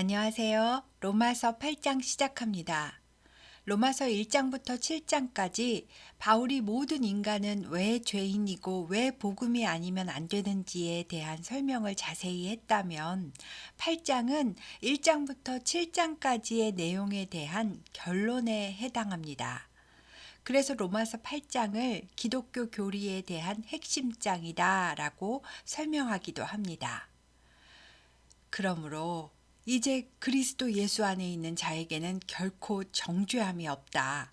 안녕하세요. 로마서 8장 시작합니다. 로마서 1장부터 7장까지 바울이 모든 인간은 왜 죄인이고 왜 복음이 아니면 안 되는지에 대한 설명을 자세히 했다면 8장은 1장부터 7장까지의 내용에 대한 결론에 해당합니다. 그래서 로마서 8장을 기독교 교리에 대한 핵심장이다 라고 설명하기도 합니다. 그러므로 이제 그리스도 예수 안에 있는 자에게는 결코 정죄함이 없다.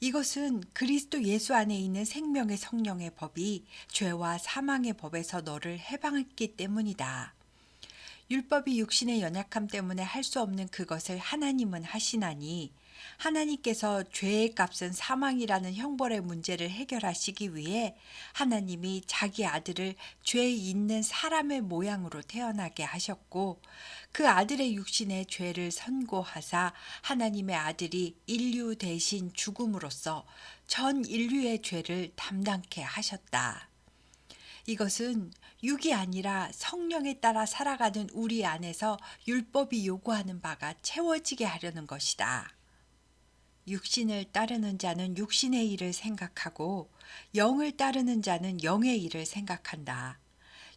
이것은 그리스도 예수 안에 있는 생명의 성령의 법이 죄와 사망의 법에서 너를 해방했기 때문이다. 율법이 육신의 연약함 때문에 할 수 없는 그것을 하나님은 하시나니 하나님께서 죄의 값은 사망이라는 형벌의 문제를 해결하시기 위해 하나님이 자기 아들을 죄 있는 사람의 모양으로 태어나게 하셨고 그 아들의 육신의 죄를 선고하사 하나님의 아들이 인류 대신 죽음으로써 전 인류의 죄를 담당케 하셨다. 이것은 육이 아니라 성령에 따라 살아가는 우리 안에서 율법이 요구하는 바가 채워지게 하려는 것이다. 육신을 따르는 자는 육신의 일을 생각하고 영을 따르는 자는 영의 일을 생각한다.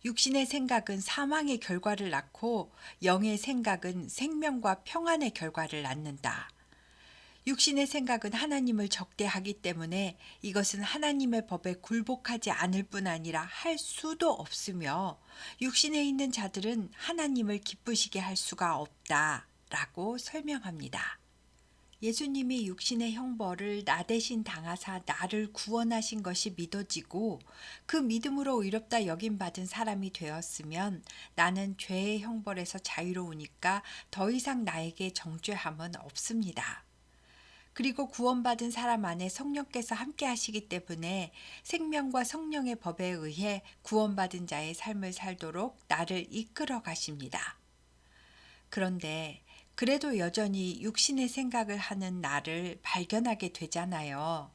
육신의 생각은 사망의 결과를 낳고 영의 생각은 생명과 평안의 결과를 낳는다. 육신의 생각은 하나님을 적대하기 때문에 이것은 하나님의 법에 굴복하지 않을 뿐 아니라 할 수도 없으며 육신에 있는 자들은 하나님을 기쁘시게 할 수가 없다. 라고 설명합니다. 예수님이 육신의 형벌을 나 대신 당하사 나를 구원하신 것이 믿어지고 그 믿음으로 의롭다 여김 받은 사람이 되었으면 나는 죄의 형벌에서 자유로우니까 더 이상 나에게 정죄함은 없습니다. 그리고 구원받은 사람 안에 성령께서 함께 하시기 때문에 생명과 성령의 법에 의해 구원받은 자의 삶을 살도록 나를 이끌어 가십니다. 그런데 그래도 여전히 육신의 생각을 하는 나를 발견하게 되잖아요.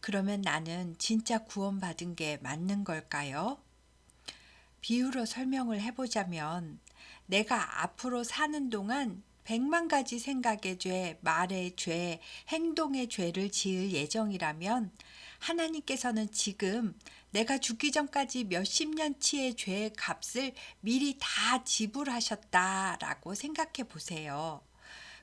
그러면 나는 진짜 구원받은 게 맞는 걸까요? 비유로 설명을 해보자면 내가 앞으로 사는 동안 백만 가지 생각의 죄, 말의 죄, 행동의 죄를 지을 예정이라면 하나님께서는 지금 내가 죽기 전까지 몇십 년치의 죄의 값을 미리 다 지불하셨다라고 생각해 보세요.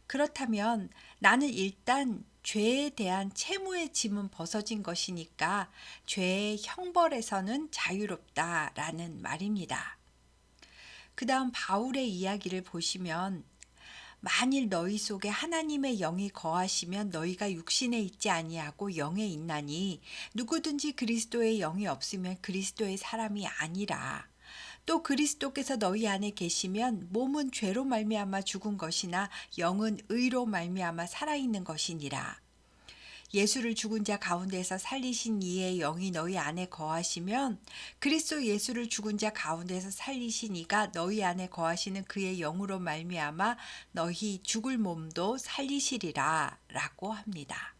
그렇다면 나는 일단 죄에 대한 채무의 짐은 벗어진 것이니까 죄의 형벌에서는 자유롭다라는 말입니다. 그 다음 바울의 이야기를 보시면 만일 너희 속에 하나님의 영이 거하시면 너희가 육신에 있지 아니하고 영에 있나니 누구든지 그리스도의 영이 없으면 그리스도의 사람이 아니라 또 그리스도께서 너희 안에 계시면 몸은 죄로 말미암아 죽은 것이나 영은 의로 말미암아 살아 있는 것이니라 예수를 죽은 자 가운데서 살리신 이의 영이 너희 안에 거하시면 그리스도 예수를 죽은 자 가운데서 살리신 이가 너희 안에 거하시는 그의 영으로 말미암아 너희 죽을 몸도 살리시리라라고 합니다.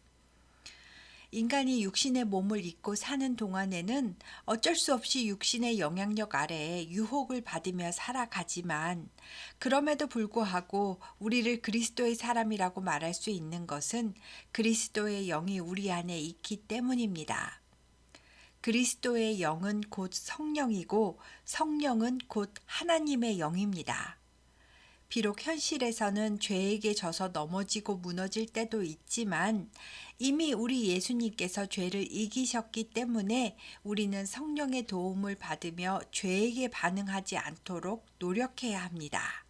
인간이 육신의 몸을 입고 사는 동안에는 어쩔 수 없이 육신의 영향력 아래에 유혹을 받으며 살아가지만 그럼에도 불구하고 우리를 그리스도의 사람이라고 말할 수 있는 것은 그리스도의 영이 우리 안에 있기 때문입니다. 그리스도의 영은 곧 성령이고 성령은 곧 하나님의 영입니다. 비록 현실에서는 죄에게 져서 넘어지고 무너질 때도 있지만 이미 우리 예수님께서 죄를 이기셨기 때문에 우리는 성령의 도움을 받으며 죄에게 반응하지 않도록 노력해야 합니다.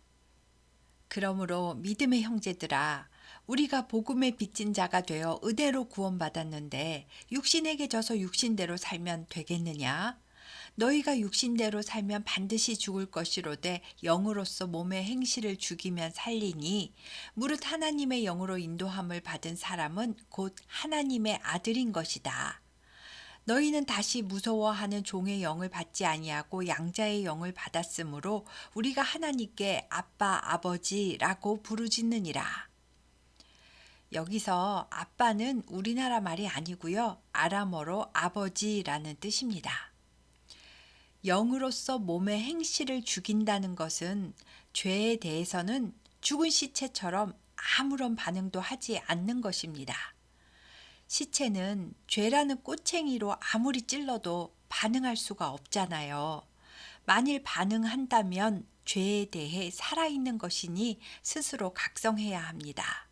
그러므로 믿음의 형제들아, 우리가 복음의 빚진 자가 되어 의대로 구원받았는데 육신에게 져서 육신대로 살면 되겠느냐? 너희가 육신대로 살면 반드시 죽을 것이로되 영으로서 몸의 행실을 죽이면 살리니 무릇 하나님의 영으로 인도함을 받은 사람은 곧 하나님의 아들인 것이다. 너희는 다시 무서워하는 종의 영을 받지 아니하고 양자의 영을 받았으므로 우리가 하나님께 아빠 아버지라고 부르짖느니라. 여기서 아빠는 우리나라 말이 아니고요. 아람어로 아버지라는 뜻입니다. 영으로서 몸의 행실을 죽인다는 것은 죄에 대해서는 죽은 시체처럼 아무런 반응도 하지 않는 것입니다. 시체는 죄라는 꼬챙이로 아무리 찔러도 반응할 수가 없잖아요. 만일 반응한다면 죄에 대해 살아있는 것이니 스스로 각성해야 합니다.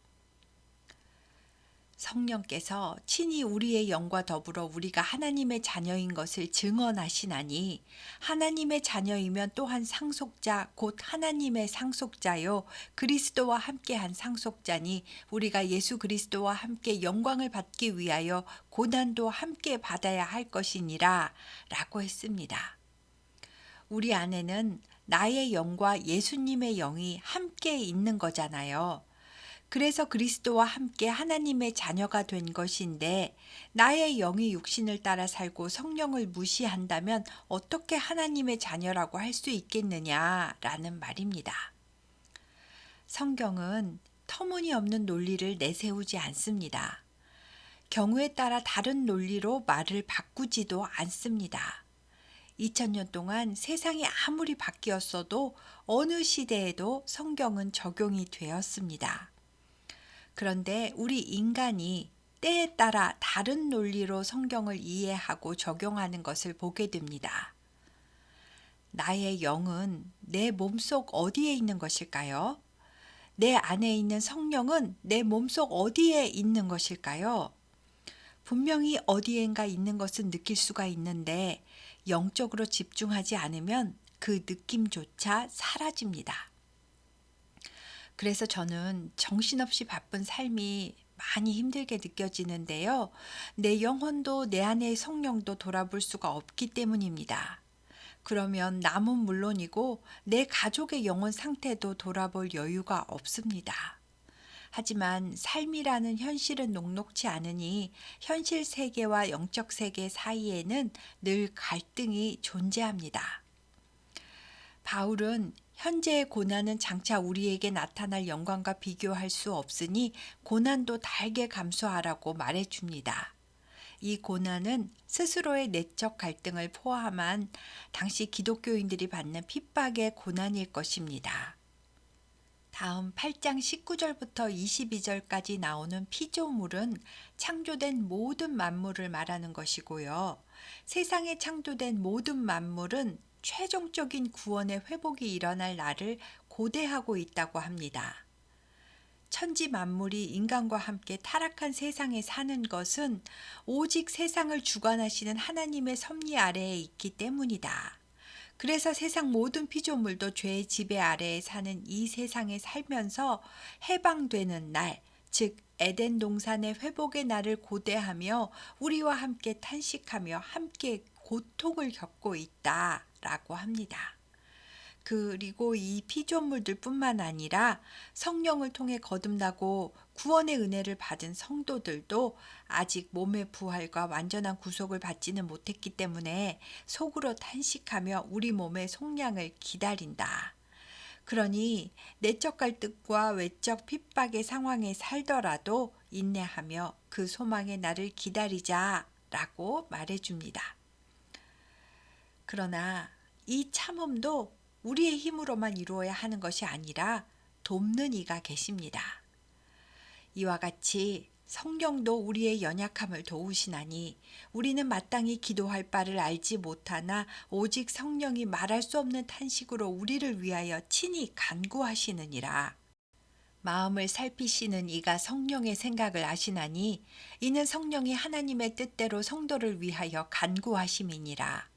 성령께서 친히 우리의 영과 더불어 우리가 하나님의 자녀인 것을 증언하시나니 하나님의 자녀이면 또한 상속자 곧 하나님의 상속자요 그리스도와 함께한 상속자니 우리가 예수 그리스도와 함께 영광을 받기 위하여 고난도 함께 받아야 할 것이니라 라고 했습니다. 우리 안에는 나의 영과 예수님의 영이 함께 있는 거잖아요. 그래서 그리스도와 함께 하나님의 자녀가 된 것인데 나의 영이 육신을 따라 살고 성령을 무시한다면 어떻게 하나님의 자녀라고 할 수 있겠느냐라는 말입니다. 성경은 터무니없는 논리를 내세우지 않습니다. 경우에 따라 다른 논리로 말을 바꾸지도 않습니다. 2000년 동안 세상이 아무리 바뀌었어도 어느 시대에도 성경은 적용이 되었습니다. 그런데 우리 인간이 때에 따라 다른 논리로 성경을 이해하고 적용하는 것을 보게 됩니다. 나의 영은 내 몸속 어디에 있는 것일까요? 내 안에 있는 성령은 내 몸속 어디에 있는 것일까요? 분명히 어디엔가 있는 것은 느낄 수가 있는데 영적으로 집중하지 않으면 그 느낌조차 사라집니다. 그래서 저는 정신없이 바쁜 삶이 많이 힘들게 느껴지는데요. 내 영혼도 내 안의 성령도 돌아볼 수가 없기 때문입니다. 그러면 남은 물론이고 내 가족의 영혼 상태도 돌아볼 여유가 없습니다. 하지만 삶이라는 현실은 녹록치 않으니 현실 세계와 영적 세계 사이에는 늘 갈등이 존재합니다. 바울은 현재의 고난은 장차 우리에게 나타날 영광과 비교할 수 없으니 고난도 달게 감수하라고 말해 줍니다. 이 고난은 스스로의 내적 갈등을 포함한 당시 기독교인들이 받는 핍박의 고난일 것입니다. 다음 8장 19절부터 22절까지 나오는 피조물은 창조된 모든 만물을 말하는 것이고요. 세상에 창조된 모든 만물은 최종적인 구원의 회복이 일어날 날을 고대하고 있다고 합니다. 천지 만물이 인간과 함께 타락한 세상에 사는 것은 오직 세상을 주관하시는 하나님의 섭리 아래에 있기 때문이다. 그래서 세상 모든 피조물도 죄의 지배 아래에 사는 이 세상에 살면서 해방되는 날, 즉 에덴 동산의 회복의 날을 고대하며 우리와 함께 탄식하며 함께 고통을 겪고 있다 라고 합니다. 그리고 이 피조물들 뿐만 아니라 성령을 통해 거듭나고 구원의 은혜를 받은 성도들도 아직 몸의 부활과 완전한 구속을 받지는 못했기 때문에 속으로 탄식하며 우리 몸의 속량을 기다린다. 그러니 내적 갈등과 외적 핍박의 상황에 살더라도 인내하며 그 소망의 날을 기다리자 라고 말해줍니다. 그러나 이 참음도 우리의 힘으로만 이루어야 하는 것이 아니라 돕는 이가 계십니다. 이와 같이 성령도 우리의 연약함을 도우시나니 우리는 마땅히 기도할 바를 알지 못하나 오직 성령이 말할 수 없는 탄식으로 우리를 위하여 친히 간구하시느니라. 마음을 살피시는 이가 성령의 생각을 아시나니 이는 성령이 하나님의 뜻대로 성도를 위하여 간구하심이니라.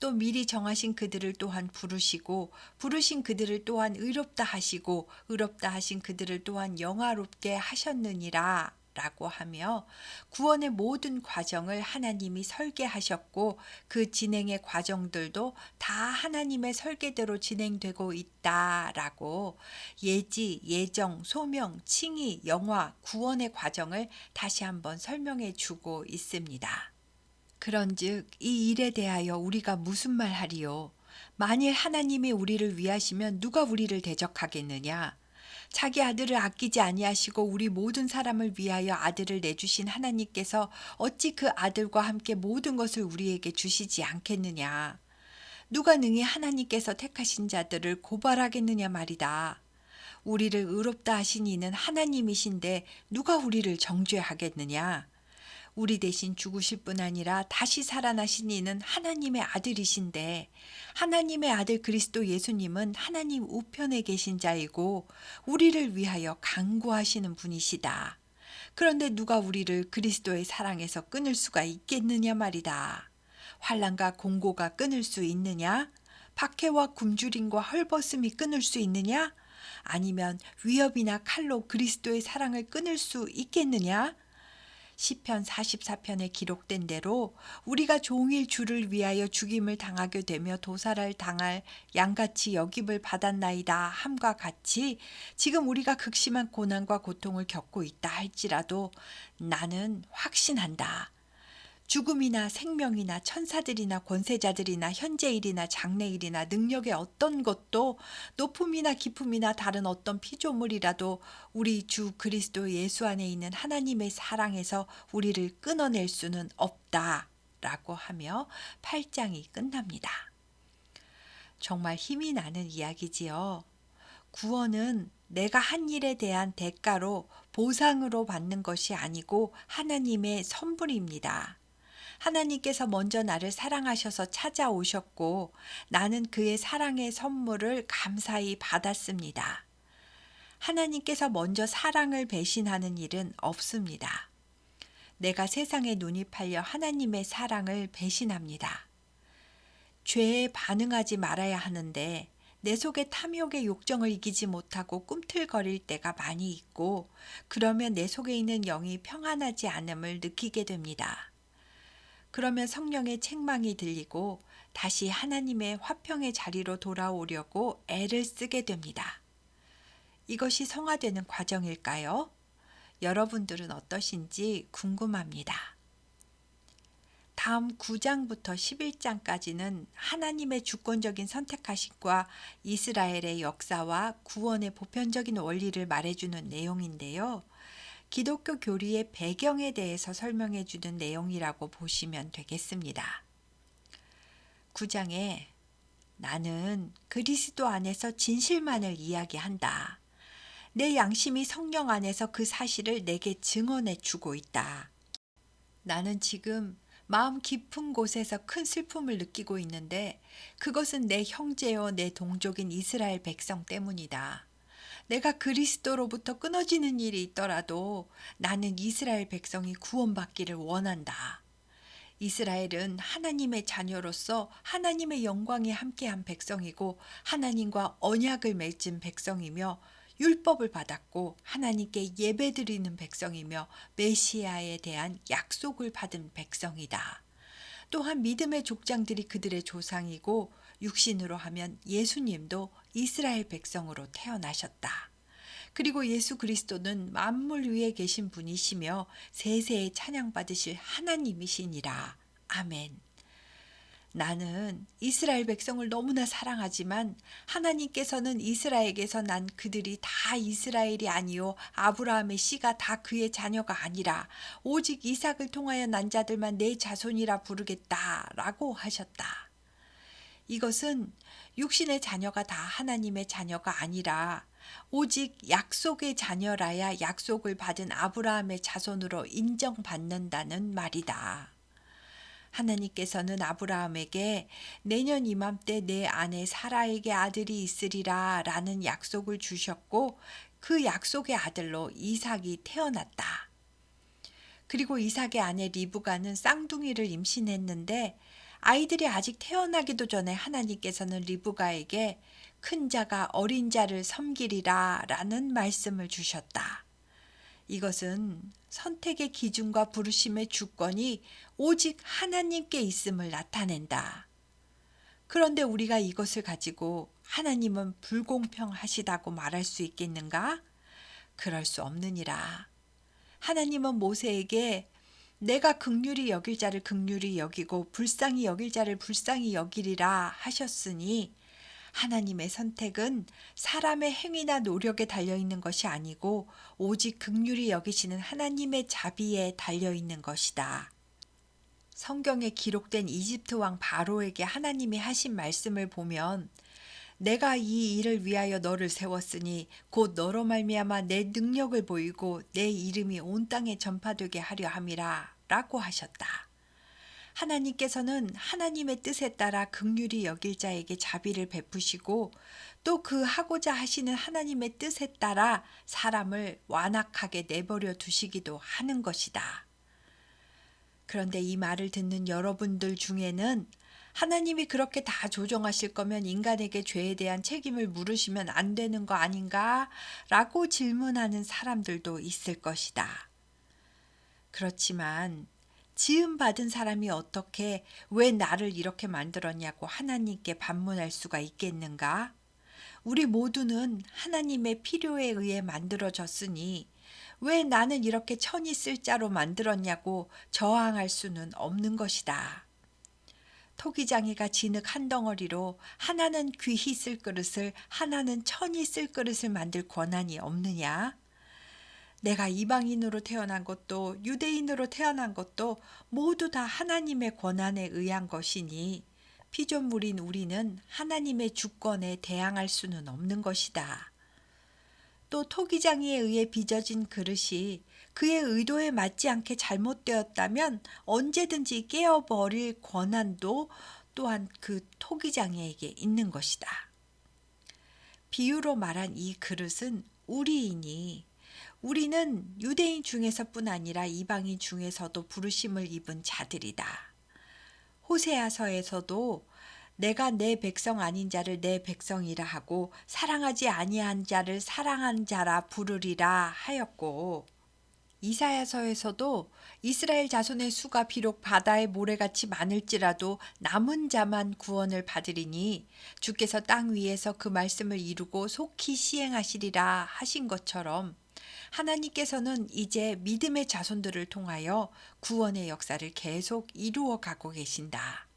또 미리 정하신 그들을 또한 부르시고 부르신 그들을 또한 의롭다 하시고 의롭다 하신 그들을 또한 영화롭게 하셨느니라 라고 하며 구원의 모든 과정을 하나님이 설계하셨고 그 진행의 과정들도 다 하나님의 설계대로 진행되고 있다 라고 예지, 예정, 소명, 칭의, 영화, 구원의 과정을 다시 한번 설명해 주고 있습니다. 그런즉 이 일에 대하여 우리가 무슨 말 하리요? 만일 하나님이 우리를 위하시면 누가 우리를 대적하겠느냐? 자기 아들을 아끼지 아니하시고 우리 모든 사람을 위하여 아들을 내주신 하나님께서 어찌 그 아들과 함께 모든 것을 우리에게 주시지 않겠느냐? 누가 능히 하나님께서 택하신 자들을 고발하겠느냐 말이다. 우리를 의롭다 하신 이는 하나님이신데 누가 우리를 정죄하겠느냐? 우리 대신 죽으실 뿐 아니라 다시 살아나신 이는 하나님의 아들이신데 하나님의 아들 그리스도 예수님은 하나님 우편에 계신 자이고 우리를 위하여 강구하시는 분이시다. 그런데 누가 우리를 그리스도의 사랑에서 끊을 수가 있겠느냐 말이다. 환란과 공고가 끊을 수 있느냐? 박해와 굶주림과 헐벗음이 끊을 수 있느냐? 아니면 위협이나 칼로 그리스도의 사랑을 끊을 수 있겠느냐? 시편 44편에 기록된 대로 우리가 종일 주를 위하여 죽임을 당하게 되며 도살을 당할 양같이 여김을 받았나이다 함과 같이 지금 우리가 극심한 고난과 고통을 겪고 있다 할지라도 나는 확신한다. 죽음이나 생명이나 천사들이나 권세자들이나 현재일이나 장래일이나 능력의 어떤 것도 높음이나 깊음이나 다른 어떤 피조물이라도 우리 주 그리스도 예수 안에 있는 하나님의 사랑에서 우리를 끊어낼 수는 없다. 라고 하며 8장이 끝납니다. 정말 힘이 나는 이야기지요. 구원은 내가 한 일에 대한 대가로 보상으로 받는 것이 아니고 하나님의 선물입니다. 하나님께서 먼저 나를 사랑하셔서 찾아오셨고 나는 그의 사랑의 선물을 감사히 받았습니다. 하나님께서 먼저 사랑을 배신하는 일은 없습니다. 내가 세상에 눈이 팔려 하나님의 사랑을 배신합니다. 죄에 반응하지 말아야 하는데 내 속의 탐욕의 욕정을 이기지 못하고 꿈틀거릴 때가 많이 있고 그러면 내 속에 있는 영이 평안하지 않음을 느끼게 됩니다. 그러면 성령의 책망이 들리고 다시 하나님의 화평의 자리로 돌아오려고 애를 쓰게 됩니다. 이것이 성화되는 과정일까요? 여러분들은 어떠신지 궁금합니다. 다음 9장부터 11장까지는 하나님의 주권적인 선택하심과 이스라엘의 역사와 구원의 보편적인 원리를 말해주는 내용인데요. 기독교 교리의 배경에 대해서 설명해 주는 내용이라고 보시면 되겠습니다. 9장에 나는 그리스도 안에서 진실만을 이야기한다. 내 양심이 성령 안에서 그 사실을 내게 증언해 주고 있다. 나는 지금 마음 깊은 곳에서 큰 슬픔을 느끼고 있는데 그것은 내 형제요 내 동족인 이스라엘 백성 때문이다. 내가 그리스도로부터 끊어지는 일이 있더라도 나는 이스라엘 백성이 구원받기를 원한다. 이스라엘은 하나님의 자녀로서 하나님의 영광이 함께한 백성이고 하나님과 언약을 맺은 백성이며 율법을 받았고 하나님께 예배드리는 백성이며 메시아에 대한 약속을 받은 백성이다. 또한 믿음의 족장들이 그들의 조상이고 육신으로 하면 예수님도 이스라엘 백성으로 태어나셨다. 그리고 예수 그리스도는 만물 위에 계신 분이시며 세세에 찬양받으실 하나님이시니라. 아멘. 나는 이스라엘 백성을 너무나 사랑하지만 하나님께서는 이스라엘에게서 난 그들이 다 이스라엘이 아니요 아브라함의 씨가 다 그의 자녀가 아니라 오직 이삭을 통하여 난 자들만 내 자손이라 부르겠다라고 하셨다. 이것은 육신의 자녀가 다 하나님의 자녀가 아니라 오직 약속의 자녀라야 약속을 받은 아브라함의 자손으로 인정받는다는 말이다. 하나님께서는 아브라함에게 내년 이맘때 내 아내 사라에게 아들이 있으리라 라는 약속을 주셨고 그 약속의 아들로 이삭이 태어났다. 그리고 이삭의 아내 리브가는 쌍둥이를 임신했는데 아이들이 아직 태어나기도 전에 하나님께서는 리브가에게 큰 자가 어린 자를 섬기리라 라는 말씀을 주셨다. 이것은 선택의 기준과 부르심의 주권이 오직 하나님께 있음을 나타낸다. 그런데 우리가 이것을 가지고 하나님은 불공평하시다고 말할 수 있겠는가? 그럴 수 없느니라. 하나님은 모세에게 내가 극률이 여길 자를 극률이 여기고 불쌍히 여길 자를 불쌍히 여기리라 하셨으니 하나님의 선택은 사람의 행위나 노력에 달려 있는 것이 아니고 오직 극률이 여기시는 하나님의 자비에 달려 있는 것이다. 성경에 기록된 이집트 왕 바로에게 하나님이 하신 말씀을 보면 내가 이 일을 위하여 너를 세웠으니 곧 너로 말미암아 내 능력을 보이고 내 이름이 온 땅에 전파되게 하려 함이라 라고 하셨다. 하나님께서는 하나님의 뜻에 따라 극률이 여길 자에게 자비를 베푸시고 또 그 하고자 하시는 하나님의 뜻에 따라 사람을 완악하게 내버려 두시기도 하는 것이다. 그런데 이 말을 듣는 여러분들 중에는 하나님이 그렇게 다 조정하실 거면 인간에게 죄에 대한 책임을 물으시면 안 되는 거 아닌가? 라고 질문하는 사람들도 있을 것이다. 그렇지만 지음 받은 사람이 어떻게 왜 나를 이렇게 만들었냐고 하나님께 반문할 수가 있겠는가? 우리 모두는 하나님의 필요에 의해 만들어졌으니 왜 나는 이렇게 천이 쓸 자로 만들었냐고 저항할 수는 없는 것이다. 토기장이가 진흙 한 덩어리로 하나는 귀히 쓸 그릇을 하나는 천이 쓸 그릇을 만들 권한이 없느냐? 내가 이방인으로 태어난 것도 유대인으로 태어난 것도 모두 다 하나님의 권한에 의한 것이니 피조물인 우리는 하나님의 주권에 대항할 수는 없는 것이다. 또 토기장이에 의해 빚어진 그릇이 그의 의도에 맞지 않게 잘못되었다면 언제든지 깨어버릴 권한도 또한 그 토기장이에게 있는 것이다. 비유로 말한 이 그릇은 우리이니 우리는 유대인 중에서뿐 아니라 이방인 중에서도 부르심을 입은 자들이다. 호세아서에서도 내가 내 백성 아닌 자를 내 백성이라 하고 사랑하지 아니한 자를 사랑한 자라 부르리라 하였고 이사야서에서도 이스라엘 자손의 수가 비록 바다의 모래같이 많을지라도 남은 자만 구원을 받으리니 주께서 땅 위에서 그 말씀을 이루고 속히 시행하시리라 하신 것처럼 하나님께서는 이제 믿음의 자손들을 통하여 구원의 역사를 계속 이루어 가고 계신다.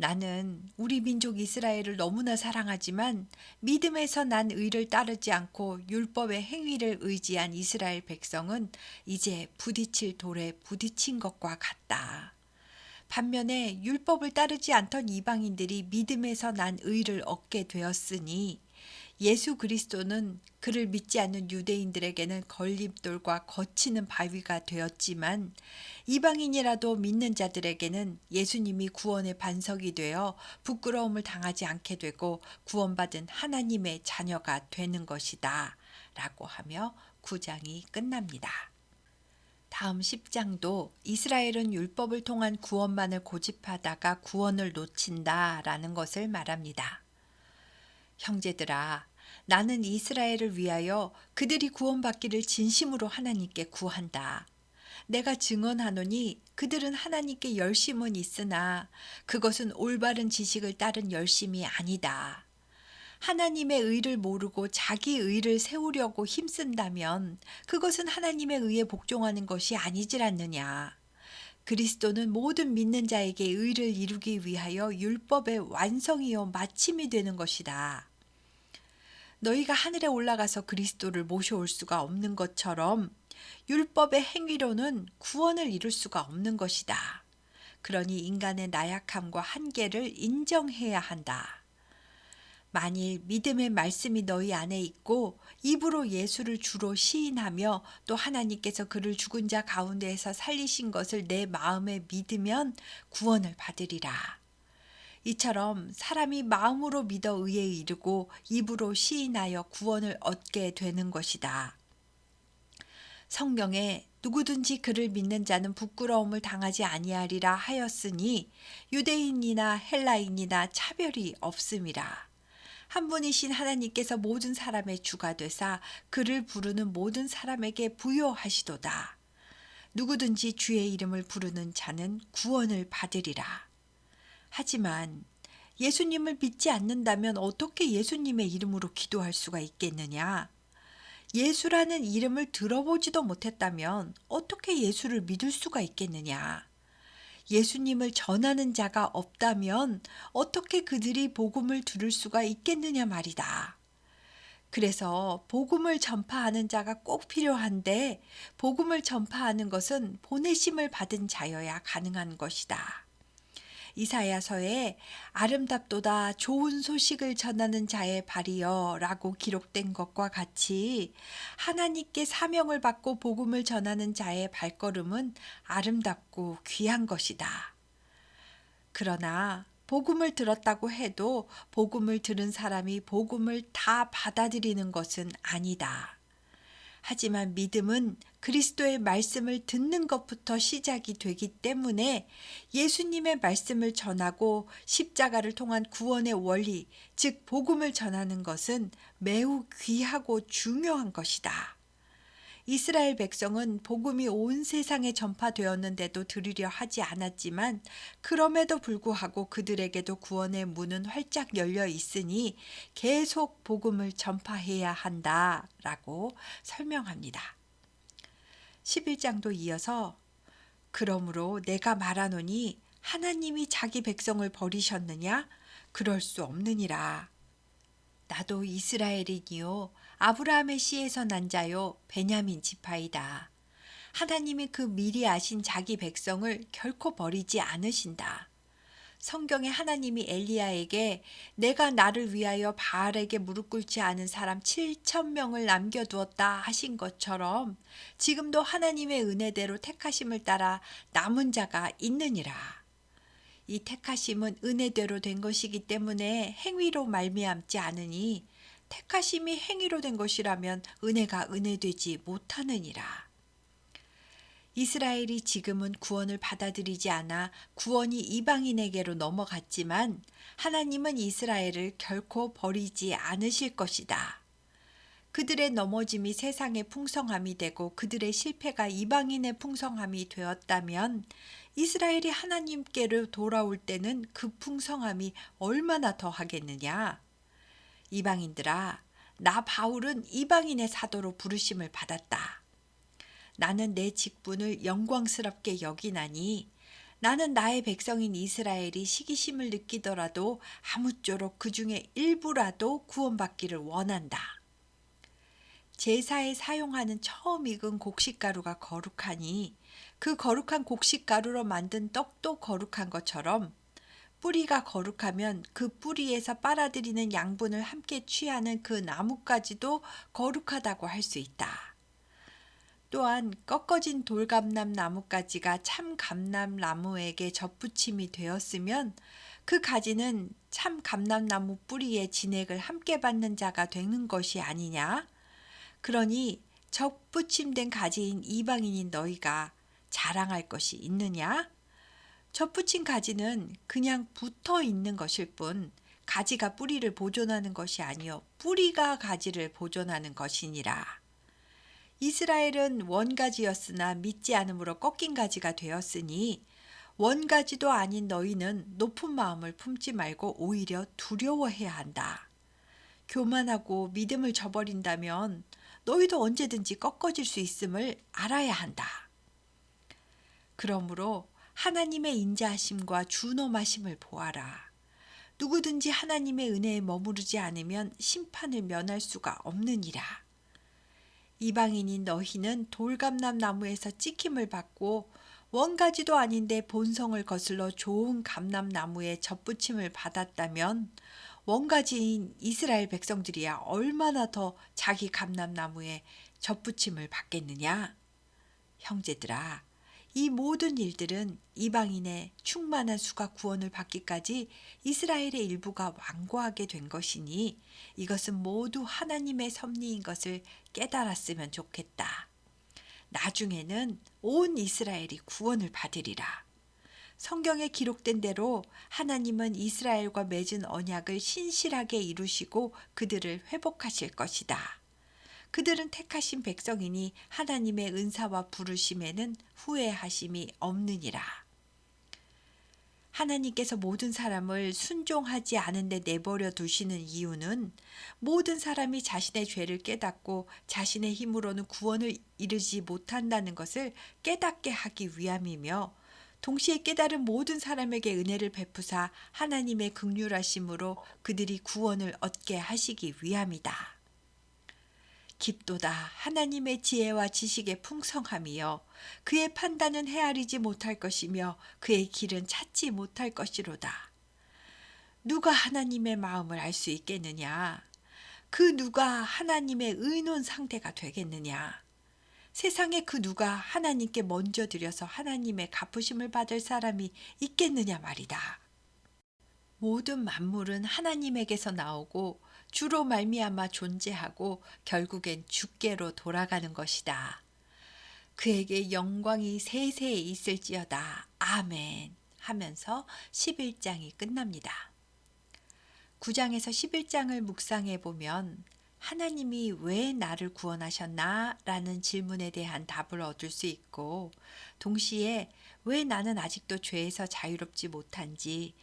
나는 우리 민족 이스라엘을 너무나 사랑하지만 믿음에서 난 의를 따르지 않고 율법의 행위를 의지한 이스라엘 백성은 이제 부딪힐 돌에 부딪힌 것과 같다. 반면에 율법을 따르지 않던 이방인들이 믿음에서 난 의를 얻게 되었으니 예수 그리스도는 그를 믿지 않는 유대인들에게는 걸림돌과 거치는 바위가 되었지만 이방인이라도 믿는 자들에게는 예수님이 구원의 반석이 되어 부끄러움을 당하지 않게 되고 구원받은 하나님의 자녀가 되는 것이다. 라고 하며 9장이 끝납니다. 다음 10장도 이스라엘은 율법을 통한 구원만을 고집하다가 구원을 놓친다 라는 것을 말합니다. 형제들아, 나는 이스라엘을 위하여 그들이 구원받기를 진심으로 하나님께 구한다. 내가 증언하노니 그들은 하나님께 열심은 있으나 그것은 올바른 지식을 따른 열심이 아니다. 하나님의 의를 모르고 자기 의를 세우려고 힘쓴다면 그것은 하나님의 의에 복종하는 것이 아니질 않느냐. 그리스도는 모든 믿는 자에게 의를 이루기 위하여 율법의 완성이요 마침이 되는 것이다. 너희가 하늘에 올라가서 그리스도를 모셔올 수가 없는 것처럼 율법의 행위로는 구원을 이룰 수가 없는 것이다. 그러니 인간의 나약함과 한계를 인정해야 한다. 만일 믿음의 말씀이 너희 안에 있고 입으로 예수를 주로 시인하며 또 하나님께서 그를 죽은 자 가운데에서 살리신 것을 내 마음에 믿으면 구원을 받으리라. 이처럼 사람이 마음으로 믿어 의에 이르고 입으로 시인하여 구원을 얻게 되는 것이다. 성경에 누구든지 그를 믿는 자는 부끄러움을 당하지 아니하리라 하였으니 유대인이나 헬라인이나 차별이 없음이라. 한 분이신 하나님께서 모든 사람의 주가 되사 그를 부르는 모든 사람에게 부여하시도다. 누구든지 주의 이름을 부르는 자는 구원을 받으리라. 하지만 예수님을 믿지 않는다면 어떻게 예수님의 이름으로 기도할 수가 있겠느냐? 예수라는 이름을 들어보지도 못했다면 어떻게 예수를 믿을 수가 있겠느냐? 예수님을 전하는 자가 없다면 어떻게 그들이 복음을 들을 수가 있겠느냐 말이다. 그래서 복음을 전파하는 자가 꼭 필요한데 복음을 전파하는 것은 보내심을 받은 자여야 가능한 것이다. 이사야서에 아름답도다 좋은 소식을 전하는 자의 발이여 라고 기록된 것과 같이 하나님께 사명을 받고 복음을 전하는 자의 발걸음은 아름답고 귀한 것이다. 그러나 복음을 들었다고 해도 복음을 들은 사람이 복음을 다 받아들이는 것은 아니다. 하지만 믿음은 그리스도의 말씀을 듣는 것부터 시작이 되기 때문에 예수님의 말씀을 전하고 십자가를 통한 구원의 원리, 즉 복음을 전하는 것은 매우 귀하고 중요한 것이다. 이스라엘 백성은 복음이 온 세상에 전파되었는데도 들으려 하지 않았지만 그럼에도 불구하고 그들에게도 구원의 문은 활짝 열려 있으니 계속 복음을 전파해야 한다라고 설명합니다. 11장도 이어서 그러므로 내가 말하노니 하나님이 자기 백성을 버리셨느냐? 그럴 수 없느니라. 나도 이스라엘이니요 아브라함의 씨에서 난 자요 베냐민 지파이다. 하나님이 그 미리 아신 자기 백성을 결코 버리지 않으신다. 성경에 하나님이 엘리야에게 내가 나를 위하여 바알에게 무릎 꿇지 않은 사람 7천 명을 남겨 두었다 하신 것처럼 지금도 하나님의 은혜대로 택하심을 따라 남은 자가 있느니라. 이 택하심은 은혜대로 된 것이기 때문에 행위로 말미암지 않으니 택하심이 행위로 된 것이라면 은혜가 은혜되지 못하느니라. 이스라엘이 지금은 구원을 받아들이지 않아 구원이 이방인에게로 넘어갔지만 하나님은 이스라엘을 결코 버리지 않으실 것이다. 그들의 넘어짐이 세상의 풍성함이 되고 그들의 실패가 이방인의 풍성함이 되었다면 이스라엘이 하나님께로 돌아올 때는 그 풍성함이 얼마나 더 하겠느냐? 이방인들아, 나 바울은 이방인의 사도로 부르심을 받았다. 나는 내 직분을 영광스럽게 여기나니 나는 나의 백성인 이스라엘이 시기심을 느끼더라도 아무쪼록 그 중에 일부라도 구원받기를 원한다. 제사에 사용하는 처음 익은 곡식가루가 거룩하니 그 거룩한 곡식가루로 만든 떡도 거룩한 것처럼 뿌리가 거룩하면 그 뿌리에서 빨아들이는 양분을 함께 취하는 그 나무까지도 거룩하다고 할 수 있다. 또한 꺾어진 돌감람 나무가지가 참 감람 나무에게 접붙임이 되었으면 그 가지는 참 감람나무 뿌리의 진액을 함께 받는 자가 되는 것이 아니냐? 그러니 접붙임된 가지인 이방인인 너희가 자랑할 것이 있느냐? 접붙인 가지는 그냥 붙어 있는 것일 뿐 가지가 뿌리를 보존하는 것이 아니요 뿌리가 가지를 보존하는 것이니라. 이스라엘은 원가지였으나 믿지 않으므로 꺾인 가지가 되었으니 원가지도 아닌 너희는 높은 마음을 품지 말고 오히려 두려워해야 한다. 교만하고 믿음을 저버린다면 너희도 언제든지 꺾어질 수 있음을 알아야 한다. 그러므로 하나님의 인자하심과 준엄하심을 보아라. 누구든지 하나님의 은혜에 머무르지 않으면 심판을 면할 수가 없느니라. 이방인인 너희는 돌감람 나무에서 찍힘을 받고 원가지도 아닌데 본성을 거슬러 좋은 감람 나무에 접붙임을 받았다면 원가지인 이스라엘 백성들이야 얼마나 더 자기 감람 나무에 접붙임을 받겠느냐? 형제들아, 이 모든 일들은 이방인의 충만한 수가 구원을 받기까지 이스라엘의 일부가 완고하게 된 것이니 이것은 모두 하나님의 섭리인 것을 깨달았으면 좋겠다. 나중에는 온 이스라엘이 구원을 받으리라. 성경에 기록된 대로 하나님은 이스라엘과 맺은 언약을 신실하게 이루시고 그들을 회복하실 것이다. 그들은 택하신 백성이니 하나님의 은사와 부르심에는 후회하심이 없느니라. 하나님께서 모든 사람을 순종하지 않은데 내버려 두시는 이유는 모든 사람이 자신의 죄를 깨닫고 자신의 힘으로는 구원을 이루지 못한다는 것을 깨닫게 하기 위함이며 동시에 깨달은 모든 사람에게 은혜를 베푸사 하나님의 극률하심으로 그들이 구원을 얻게 하시기 위함이다. 깊도다 하나님의 지혜와 지식의 풍성함이여 그의 판단은 헤아리지 못할 것이며 그의 길은 찾지 못할 것이로다. 누가 하나님의 마음을 알 수 있겠느냐? 그 누가 하나님의 의논 상대가 되겠느냐? 세상에 그 누가 하나님께 먼저 드려서 하나님의 갚으심을 받을 사람이 있겠느냐 말이다. 모든 만물은 하나님에게서 나오고 주로 말미암아 존재하고 결국엔 주께로 돌아가는 것이다. 그에게 영광이 세세히 있을지어다. 아멘. 하면서 11장이 끝납니다. 9장에서 11장을 묵상해 보면 하나님이 왜 나를 구원하셨나? 라는 질문에 대한 답을 얻을 수 있고, 동시에 왜 나는 아직도 죄에서 자유롭지 못한지,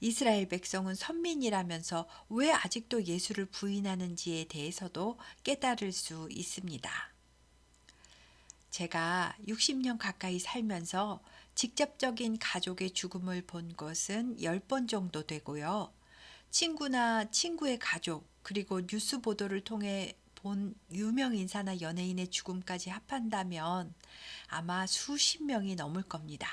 이스라엘 백성은 선민이라면서 왜 아직도 예수를 부인하는지에 대해서도 깨달을 수 있습니다. 제가 60년 가까이 살면서 직접적인 가족의 죽음을 본 것은 10번 정도 되고요. 친구나 친구의 가족, 그리고 뉴스 보도를 통해 본 유명 인사나 연예인의 죽음까지 합한다면 아마 수십 명이 넘을 겁니다.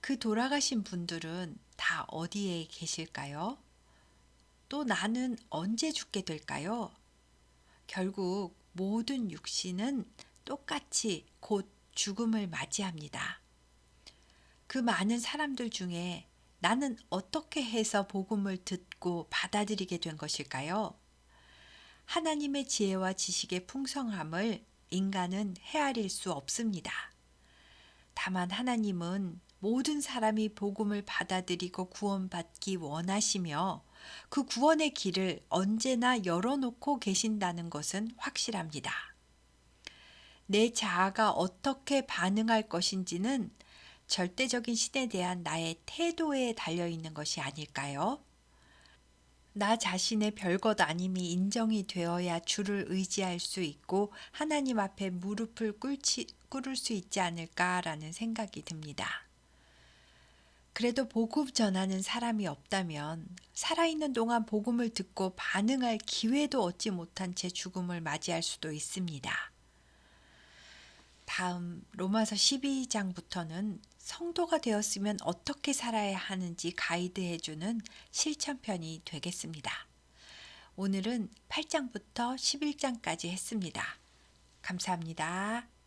그 돌아가신 분들은 다 어디에 계실까요? 또 나는 언제 죽게 될까요? 결국 모든 육신은 똑같이 곧 죽음을 맞이합니다. 그 많은 사람들 중에 나는 어떻게 해서 복음을 듣고 받아들이게 된 것일까요? 하나님의 지혜와 지식의 풍성함을 인간은 헤아릴 수 없습니다. 다만 하나님은 모든 사람이 복음을 받아들이고 구원받기 원하시며 그 구원의 길을 언제나 열어놓고 계신다는 것은 확실합니다. 내 자아가 어떻게 반응할 것인지는 절대적인 신에 대한 나의 태도에 달려 있는 것이 아닐까요? 나 자신의 별것 아님이 인정이 되어야 주를 의지할 수 있고 하나님 앞에 무릎을 꿇을 수 있지 않을까라는 생각이 듭니다. 그래도 복음 전하는 사람이 없다면 살아있는 동안 복음을 듣고 반응할 기회도 얻지 못한 채 죽음을 맞이할 수도 있습니다. 다음 로마서 12장부터는 성도가 되었으면 어떻게 살아야 하는지 가이드해주는 실천편이 되겠습니다. 오늘은 8장부터 11장까지 했습니다. 감사합니다.